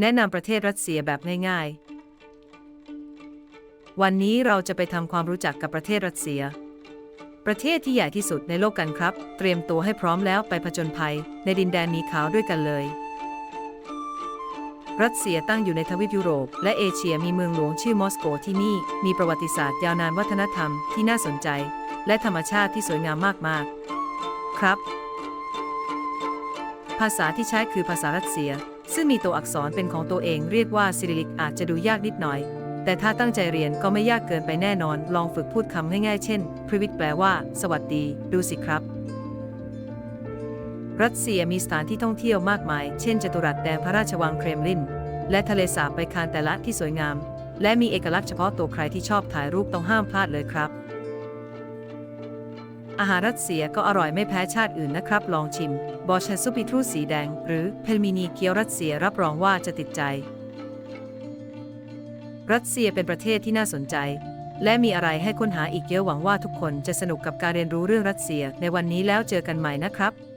แนะนำประเทศรัสเซียแบบง่ายๆ วันนี้เราจะไปทำความรู้จักกับประเทศรัสเซีย ประเทศที่ใหญ่ที่สุดในโลกกันครับ เตรียมตัวให้พร้อมแล้วไปผจญภัย ในดินแดนมีขาวด้วยกันเลย รัสเซียตั้งอยู่ในทวีปยุโรป และเอเชียมีเมืองหลวงชื่อมอสโกที่นี่ มีประวัติศาสตร์ยาวนานวัฒนธรรมที่น่าสนใจ และธรรมชาติที่สวยงามมากๆ ครับ ภาษาที่ใช้คือภาษารัสเซีย ซึ่งมีตัวอักษรเป็นของตัวเองเรียกว่าซิริลิกอาจจะดูยากนิดหน่อย แต่ถ้าตั้งใจเรียนก็ไม่ยากเกินไปแน่นอน ลองฝึกพูดคำง่ายๆเช่นพริวิตแปลว่า สวัสดี ดูสิครับ รัสเซียมีสถานที่ท่องเที่ยวมากมาย เช่นจัตุรัสแดงพระราชวังเครมลิน และทะเลสาบไปคานแต่ละที่สวยงาม และมีเอกลักษณ์เฉพาะตัวใครที่ชอบถ่ายรูปต้องห้ามพลาดเลยครับ อาหารรัสเซียก็อร่อยไม่แพ้ชาติอื่นนะครับ ลองชิม บอชซุปิทรูสีแดง หรือเพลมินีเกียวรัสเซียรับรองว่าจะติดใจ รัสเซียเป็นประเทศที่น่าสนใจ และมีอะไรให้ค้นหาอีกเยอะหวังว่าทุกคนจะสนุกกับการเรียนรู้เรื่องรัสเซียในวันนี้แล้วเจอกันใหม่นะครับ